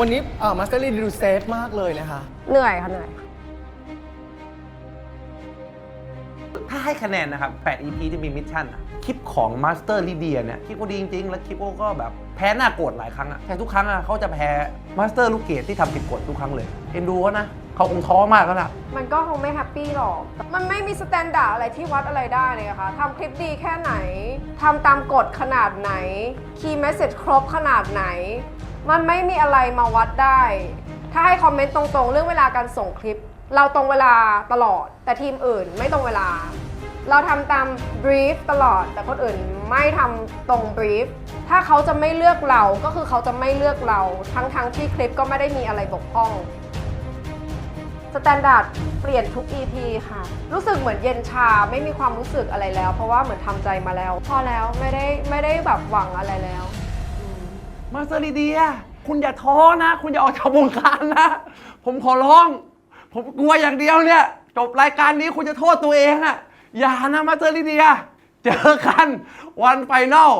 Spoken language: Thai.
วันนี้มาสเตอร์ลีดูเซฟมากเลยนะคะ เหนื่อยค่ะเหนื่อย ถ้าให้คะแนนนะครับ 8 EP ที่มีมิชชั่นอะคลิปของมาสเตอร์ลีเดียเนี่ยคลิปก็ดีจริง ๆ แล้วคลิปก็แบบแพ้หน้าโกรธหลายครั้งอะแต่ทุกครั้งอะเขาจะแพ้มาสเตอร์ลูกเกดที่ทำผิดกฎทุกครั้งเลยเอ็นดูเขานะเขาคงท้อมากแล้วล่ะ มันก็คงไม่แฮปปี้หรอก มันไม่มีสแตนดาร์ดอะไรที่วัดอะไรได้เลยอะค่ะทำคลิปดีแค่ไหน ทำตามกฎขนาดไหน คีย์เมสเซจครบขนาดไหน มันไม่มีอะไรมาวัดได้ ถ้าให้คอมเมนต์ตรงๆ เรื่องเวลาการส่งคลิป เราตรงเวลาตลอด แต่ทีมอื่นไม่ตรงเวลา เราทำตามบรีฟตลอด แต่คนอื่นไม่ทำตรงบรีฟถ้าเขาจะไม่เลือกเราก็คือเขาจะไม่เลือกเรา ทั้งๆที่คลิปก็ไม่ได้มีอะไรบกพร่องสแตนดาร์ดเปลี่ยนทุก EP ค่ะ รู้สึกเหมือนเย็นชาไม่มีความรู้สึกอะไรแล้ว เพราะว่าเหมือนทำใจมาแล้ว พอแล้วไม่ได้ไม่ได้แบบหวังอะไรแล้ว มาสเตอร์ลีเดีย คุณอย่าท้อนะ คุณอย่าออกจากวงการนะ ผมขอร้อง ผมกลัวอย่างเดียวเนี่ย จบรายการนี้คุณจะโทษตัวเองอะอย่านะมาสเตอร์ลีเดีย เจอกันวันไฟนอล